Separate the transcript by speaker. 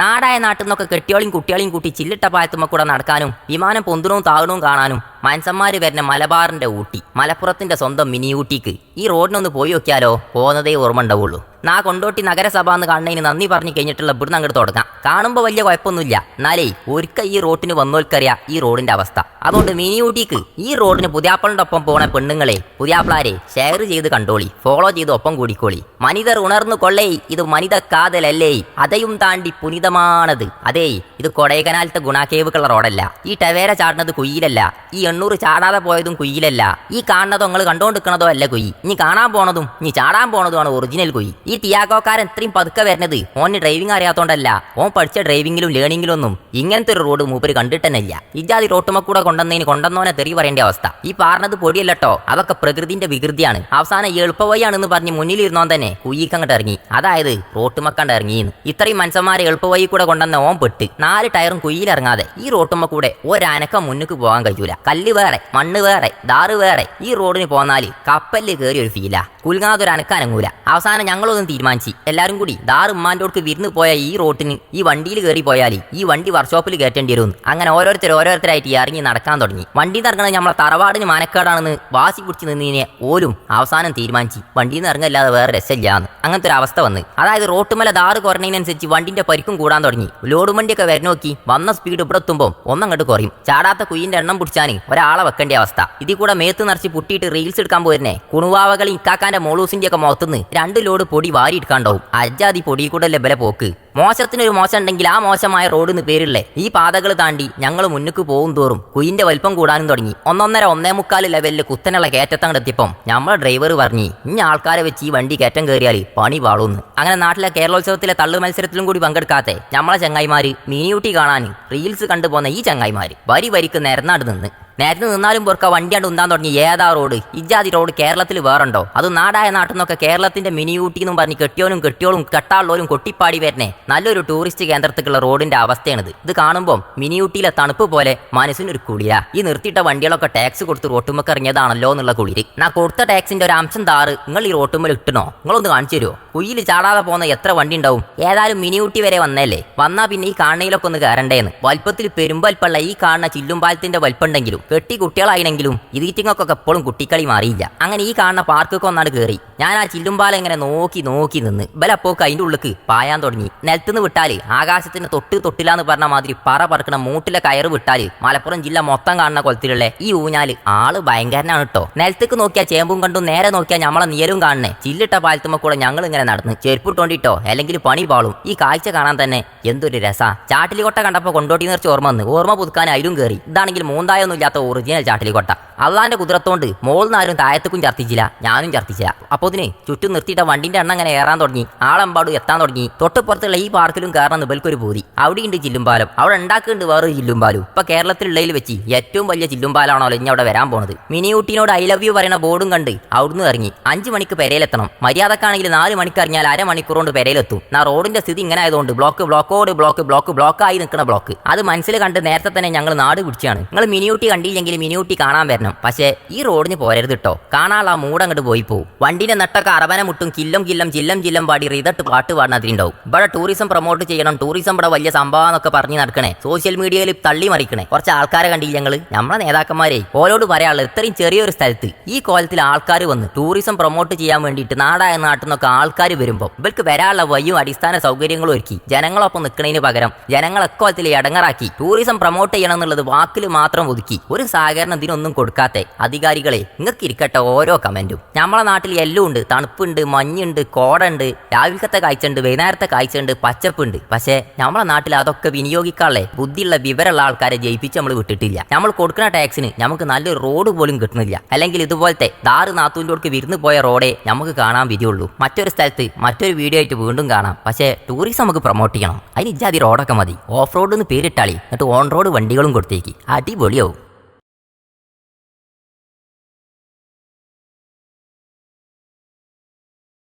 Speaker 1: നാടായ നാട്ടിൽ നിന്നൊക്കെ കെട്ടിയോളിയും കുട്ടികളെയും കൂട്ടി ചില്ലിട്ട പായത്തുമ്മ കൂടെ നടക്കാനും വിമാനം പൊന്തുണവും താകണവും കാണാനും. മനുഷ്യന്മാര് വരുന്ന മലബാറിന്റെ ഊട്ടി. മലപ്പുറത്തിന്റെ സ്വന്തം മിനി ഊട്ടിക്ക്. ഈ റോഡിനൊന്ന് പോയി നോക്കിയാലോ? പോകുന്നതേ ഓർമ്മ ഉണ്ടാവുള്ളൂ. നാ കൊണ്ടോട്ടി നഗരസഭ എന്ന് കാണുന്നതിന് നന്ദി പറഞ്ഞു കഴിഞ്ഞിട്ടുള്ള ഇവിടുന്ന് അങ്ങോട്ട് തുടങ്ങാം. കാണുമ്പോൾ വലിയ കുഴപ്പമൊന്നുമില്ല. എന്നാലേ ഒരുക്ക ഈ റോട്ടിന് വന്നോൽക്കറിയാ ഈ റോഡിന്റെ അവസ്ഥ. അതുകൊണ്ട് മിനി ഊട്ടിക്ക് ഈ റോഡിന് പുതിയാപ്പളിന്റെ ഒപ്പം പോണ പെണ്ണുങ്ങളെ പുതിയാപ്പിളാരെ ഷെയർ ചെയ്ത് കണ്ടോളി. ഫോളോ ചെയ്ത് ഒപ്പം കൂടിക്കോളി. മനിതർ ഉണർന്നു കൊള്ളേ ഇത് മനിത കാതലല്ലേ. അതയും താണ്ടി പുനിതമാണത്. അതേ ഇത് കൊടൈക്കനാലത്തെ ഗുണാകേവുകളുടെ റോഡല്ല. ഈ ടവേര ചാടുന്നത് കുയിലല്ല. ഈ എണ്ണൂറ് ചാടാതെ പോയതും കുയിലല്ല. ഈ കാണുന്നതോ നിങ്ങൾ കണ്ടോണ്ടിരിക്കണതോ അല്ല കുയി. ഇനി കാണാൻ പോണതും ഇനി ചാടാൻ പോണതുമാണ് ഒറിജിനൽ കുയി. ഈ ടിയാഗോക്കാരൻ ഇത്രയും പതുക്കെ വരുന്നത് ഓന് ഡ്രൈവിംഗ് അറിയാത്തോണ്ടല്ല. ഓൻ പഠിച്ച ഡ്രൈവിംഗിലും ലേണിംഗിലും ഒന്നും ഇങ്ങനത്തെ ഒരു റോഡ് മൂപ്പര് കണ്ടിട്ടെന്നില്ല ഇജാതി റോട്ടുമക്കൂടെ കൊണ്ടുവന്നതിന് കൊണ്ടുവന്നോനെ തെറി പറയേണ്ട അവസ്ഥ. ഈ പാർന്നത് പൊടിയല്ലട്ടോ? അതൊക്കെ പ്രകൃതിന്റെ വികൃതിയാണ്. അവസാനം എളുപ്പവഴിയാണെന്ന് പറഞ്ഞ് മുന്നിലിരുന്നോൻ തന്നെ കുയ്യിക്കങ്ങട്ട് ഇറങ്ങി. അതായത് റോട്ടുമക്കണ്ട് ഇറങ്ങിയെന്ന്. ഇത്രയും മനുഷ്യന്മാരെ എളുപ്പവഴി കൂടെ കൊണ്ടുവന്ന ഓൻ പെട്ട്. നാല് ടയറും കുയ്യിലിറങ്ങാതെ ഈ റോട്ടുമ്മ കൂടെ ഒരനക്കം മുന്നിക്ക് പോകാൻ കഴിയൂല. കല്ല് വേറെ മണ്ണ് വേറെ ദാറ് വേറെ. ഈ റോഡിന് പോന്നാൽ കപ്പലിൽ കയറി ഒരു ഫീലാ കുലുങ്ങാതൊരു അനക്കാനങ്ങൂല. അവസാനം ഞങ്ങളൊന്നും തീരുമാനിച്ചു. എല്ലാവരും കൂടി ദാറ് ഉമ്മാന്റോർക്ക് വിരുന്ന് പോയ ഈ റോട്ടിന് ഈ വണ്ടിയിൽ കയറി പോയാൽ ഈ വണ്ടി വർക്ക്ഷോപ്പിൽ കയറ്റേണ്ടി വരുമെന്ന് അങ്ങനെ ഓരോരുത്തർ ഓരോരുത്തരായിട്ട് ഇറങ്ങി നടക്കാൻ തുടങ്ങി. വണ്ടി ഇറങ്ങണത് നമ്മളെ തറവാടിന് മാനക്കേടാണെന്ന് വാശി പിടിച്ച് നിന്നതിനെ ഓരും അവസാനം തീരുമാനിച്ചു വണ്ടിയിൽ നിന്ന് ഇറങ്ങല്ലാതെ വേറെ രസമില്ലാന്ന് അങ്ങനത്തെ ഒരു അവസ്ഥ വന്ന്. അതായത് റോട്ടുമല ദാറ് കുറഞ്ഞതിനനുസരിച്ച് വണ്ടിന്റെ പരിക്കും കൂടാൻ തുടങ്ങി. ലോഡ് വണ്ടിയൊക്കെ നോക്കി വന്ന സ്പീഡ് ഇവിടെ എത്തുമ്പോൾ ഒന്നങ്ങോട്ട് കുറയും. ചാടാത്ത കുയിന്റെ എണ്ണം പിടിച്ചാൽ ഒരാളെ വെക്കേണ്ട അവസ്ഥ. ഇതിൽ കൂടെ മേത്ത് നിറച്ച് പുട്ടിയിട്ട് റീൽസ് എടുക്കാൻ പോരുന്നേ കുണുവാവകൾ മോളൂസിന്റെ ഒക്കെ മുഖത്തുനിന്ന് രണ്ട് ലോഡ് പൊടി വാരി എടുക്കാണ്ടാവും അജാതി പൊടി കൂടെ ലബല പോക്ക്. മോശത്തിനൊരു മോശം ഉണ്ടെങ്കിൽ ആ മോശമായ റോഡ് എന്ന് പേരില്ലേ? ഈ പാതകൾ താണ്ടി ഞങ്ങൾ മുന്നിക്ക് പോകും തോറും കുയിന്റെ വലിപ്പം കൂടാനും തുടങ്ങി. ഒന്നൊന്നര ഒന്നേ മുക്കാൽ ലെവലിൽ കുത്തനുള്ള കയറ്റത്തങ്ങട് എത്തിയപ്പം. നമ്മളെ ഡ്രൈവർ പറഞ്ഞു ഇനി ആൾക്കാരെ വെച്ച് ഈ വണ്ടി കയറ്റം കയറിയാൽ പണി വാളൂന്ന് അങ്ങനെ നാട്ടിലെ കേരളോത്സവത്തിലെ തള്ളു മത്സരത്തിലും കൂടി പങ്കെടുക്കാത്തെ നമ്മളെ ചങ്ങായിമാര് മിനിയൂട്ടി കാണാൻ റീൽസ് കണ്ടുപോകുന്ന ഈ ചങ്ങായിമാര് വരി വരിക്ക് നിരന്നാട് നിന്ന്. നേരത്തെ നിന്നാലും പൊറുക്ക വണ്ടിയാണ്ട് ഉണ്ടാൻ തുടങ്ങി. ഏതാ റോഡ്? ഇജാതി റോഡ് കേരളത്തിൽ വേറുണ്ടോ? അത് നാടായ നാട്ടിൽ നിന്നൊക്കെ കേരളത്തിന്റെ മിനിയൂട്ടി എന്നും പറഞ്ഞ് കെട്ടിയോനും കെട്ടിയോളും കെട്ടാളുള്ളവരും കൊട്ടിപ്പാടി വരുന്നേ നല്ലൊരു ടൂറിസ്റ്റ് കേന്ദ്രത്തിലുള്ള റോഡിന്റെ അവസ്ഥയാണിത്. ഇത് കാണുമ്പോൾ മിനിയൂട്ടിയിലെ തണുപ്പ് പോലെ മനസ്സിനൊരു കുളിര. ഈ നിർത്തിയിട്ട വണ്ടികളൊക്കെ ടാക്സ് കൊടുത്ത് റോട്ടുമ്മക്ക് ഇറങ്ങിയതാണല്ലോ എന്നുള്ള കുളിര്. നാ കൊടുത്ത ടാക്സിന്റെ ഒരു അംശം താറ് നിങ്ങൾ ഈ റോട്ടുമ്മൽ ഇട്ടണോ നിങ്ങളൊന്ന് കാണിച്ചു തരുമോ കുയിൽ ചാടാതെ പോകുന്ന എത്ര വണ്ടി ഉണ്ടാവും ഏതായാലും മിനിയൂട്ടി വരെ വന്നല്ലേ വന്നാ പിന്നെ ഈ കാണയിലൊക്കെ ഒന്ന് കയറണ്ടേന്ന്. വലുപ്പത്തിൽ പെരുമ്പൽപ്പള്ള ഈ കാണുന്ന ചില്ലുംപാലത്തിന്റെ വലുപ്പുണ്ടെങ്കിലും കെട്ടി കുട്ടികളായിനെങ്കിലും ഇതിറ്റിങ്ങൊക്കെ എപ്പോഴും കുട്ടിക്കളി മാറിയില്ല. അങ്ങനെ ഈ കാണുന്ന പാർക്കൊക്കെ ഒന്നാണ് കയറി ഞാൻ ആ ചില്ലുംപാലം ഇങ്ങനെ നോക്കി നോക്കി നിന്ന് ബലപ്പോക്ക് അതിന്റെ ഉള്ളിക്ക് പായാൻ തുടങ്ങി. നിലത്തുനിന്ന് വിട്ടാൽ ആകാശത്തിന് തൊട്ട് തൊട്ടില്ലാന്ന് പറഞ്ഞ മാതിരി പറ പറക്കണ മൂട്ടിലെ കയറ് വിട്ടാൽ മലപ്പുറം ജില്ല മൊത്തം കാണുന്ന കൊലത്തിലുള്ള ഈ ഊഞ്ഞാൽ ആൾ ഭയങ്കരനാണ് കേട്ടോ നിലത്തേക്ക് നോക്കിയാൽ ചേമ്പും കണ്ടു നേരെ നോക്കിയാൽ നമ്മളെ നിയരും കാണണേ ചില്ലിട്ട പാലത്തുമ്മ കൂടെ ഞങ്ങൾ ഇങ്ങനെ നടന്ന് ചെരുപ്പിട്ടോണ്ടിട്ടോ അല്ലെങ്കിൽ പണി പാളും. ഈ കാഴ്ച കാണാൻ തന്നെ എന്തൊരു രസാ. ചാട്ടിലിക്കൊട്ട കണ്ടപ്പോ കൊണ്ടോട്ടി നിറച്ച് ഓർമ്മ വന്ന്. ഓർമ്മ പുതുക്കാൻ അതിലും കയറി ഇതാണെങ്കിൽ മൂന്നായൊന്നും ഇല്ലാത്ത ഒറിജിനൽ ചാട്ടിലിക്കൊട്ട അള്ളാന്റെ കുതിരത്തോണ്ട് മോളിന്ന് ആരും താഴത്തേക്കും ചർത്തിച്ചില്ല ഞാനും ചർത്തിച്ചില്ല അപ്പൊ ഇതിന് ചുറ്റും നിർത്തിയിട്ട വണ്ടിന്റെ എണ്ണ അങ്ങനെ ഏറാൻ തുടങ്ങി. ആളെമ്പാടും എത്താൻ തുടങ്ങി. തൊട്ടുപുറത്തുള്ള ഈ പാർക്കിലും കയറണം പോതി. അവിടെ അവിടെയുണ്ട് ചില്ലുംപാലം. അവിടെ ഉണ്ടാക്കുന്നുണ്ട് വേറൊരു ചില്ലുംപാലും. ഇപ്പൊ കേരളത്തിലുള്ളതിൽ വെച്ച് ഏറ്റവും വലിയ ചില്ലുംപാലാണല്ലോ ഇനി അവിടെ വരാൻ പോണത്. മിനിയൂട്ടിനോട് ഐ ലവ് യു പറയുന്ന ബോർഡും കണ്ട് അവിടുന്ന് ഇറങ്ങി. അഞ്ചു മണിക്ക് പെരയിലെത്തണം. മര്യാദക്കാണെങ്കിൽ നാല് മണിക്ക് ഇറങ്ങിയാൽ അരമണിക്കൂർ കൊണ്ട് പെരയിലെത്തും. നാ റോഡിന്റെ സ്ഥിതി ഇങ്ങനെ ആയതുകൊണ്ട് ബ്ലോക്ക് ബ്ലോക്കോട് ബ്ലോക്ക് ബ്ലോക്ക് ബ്ലോക്ക് ആയി നിൽക്കുന്ന ബ്ലോക്ക്. അത് മനസ്സിൽ കണ്ട് നേരത്തെ തന്നെ ഞങ്ങൾ നാട് പിടിച്ചാണ്. നിങ്ങൾ മിനിയൂട്ടി കണ്ടില്ലെങ്കിൽ മിനിയൂട്ടി കാണാൻ വരണം. പക്ഷേ ഈ റോഡിന് പോരരുത് കേട്ടോ കാണാനുള്ള ആ അങ്ങോട്ട് പോയി പോകും വണ്ടിന്റെ നട്ടൊക്കെ അറവന മുട്ടും കില്ലും കില്ലും ജില്ലം ജില്ലം പാടി റിതട്ട് പാട്ട് പാടുന്ന അതിലുണ്ടാവും. ഇവിടെ ടൂറിസം പ്രൊമോട്ട് ചെയ്യണം ടൂറിസം ഇവിടെ വലിയ സംഭവം എന്നൊക്കെ പറഞ്ഞ് നടക്കണേ. സോഷ്യൽ മീഡിയയിൽ തള്ളി മറിക്കണേ. കുറച്ച് ആൾക്കാരെ കണ്ടില്ല ഞങ്ങൾ നമ്മളെ നേതാക്കന്മാരെ. ഓരോട് പറയാനുള്ളത് ഇത്രയും ചെറിയൊരു സ്ഥലത്ത്. ഈ കോലത്തിൽ ആൾക്കാർ വന്ന് ടൂറിസം പ്രൊമോട്ട് ചെയ്യാൻ വേണ്ടിയിട്ട് നാടായ നാട്ടിൽ നിന്നൊക്കെ ആൾക്കാർ വരുമ്പോൾ ഇവർക്ക് വരാനുള്ള വയ്യും അടിസ്ഥാന സൗകര്യങ്ങളും ഒരുക്കി. ജനങ്ങളൊപ്പം നിൽക്കുന്നതിന് പകരം ജനങ്ങളെ കോലത്തിൽ ഇടങ്ങറാക്കി. ടൂറിസം പ്രൊമോട്ട് ചെയ്യണം എന്നുള്ളത് വാക്കിൽ മാത്രം ഒതുക്കി. ഒരു സഹകരണം ഇതിനൊന്നും കൊടുക്കാത്ത. അധികാരികളെ നിങ്ങൾക്ക് ഇരിക്കട്ടെ ഓരോ കമന്റും. നമ്മളെ നാട്ടിൽ എല്ലാം ഉണ്ട് തണുപ്പുണ്ട് മഞ്ഞുണ്ട് കോടുണ്ട് രാവിലത്തെ കാഴ്ചയുണ്ട് വൈകുന്നേരത്തെ കാഴ്ചയുണ്ട് പച്ചപ്പുണ്ട്. പക്ഷേ നമ്മളെ നാട്ടിൽ അതൊക്കെ വിനിയോഗിക്കാനുള്ള ബുദ്ധിയുള്ള വിവരമുള്ള ആൾക്കാരെ ജയിപ്പിച്ച് നമ്മൾ വിട്ടിട്ടില്ല. നമ്മൾ കൊടുക്കുന്ന ടാക്സിന് നമുക്ക് നല്ലൊരു റോഡ് പോലും കിട്ടുന്നില്ല. അല്ലെങ്കിൽ ഇതുപോലത്തെ ദാറ് നാത്തൂന്റെ വിരുന്ന് പോയ റോഡേ നമുക്ക് കാണാൻ വിധിയുള്ളൂ. മറ്റൊരു സ്ഥലത്ത് മറ്റൊരു വീഡിയോ ആയിട്ട് വീണ്ടും കാണാം. പക്ഷേ ടൂറിസം നമുക്ക് പ്രൊമോട്ട് ചെയ്യണം. അതിന് ഇജാതി റോഡൊക്കെ മതി. ഓഫ് റോഡ് എന്ന് പേരിട്ടാളി. എന്നിട്ട് ഓൺ റോഡ് വണ്ടികളും കൊടുത്തേക്ക്. അടിപൊളിയാവും.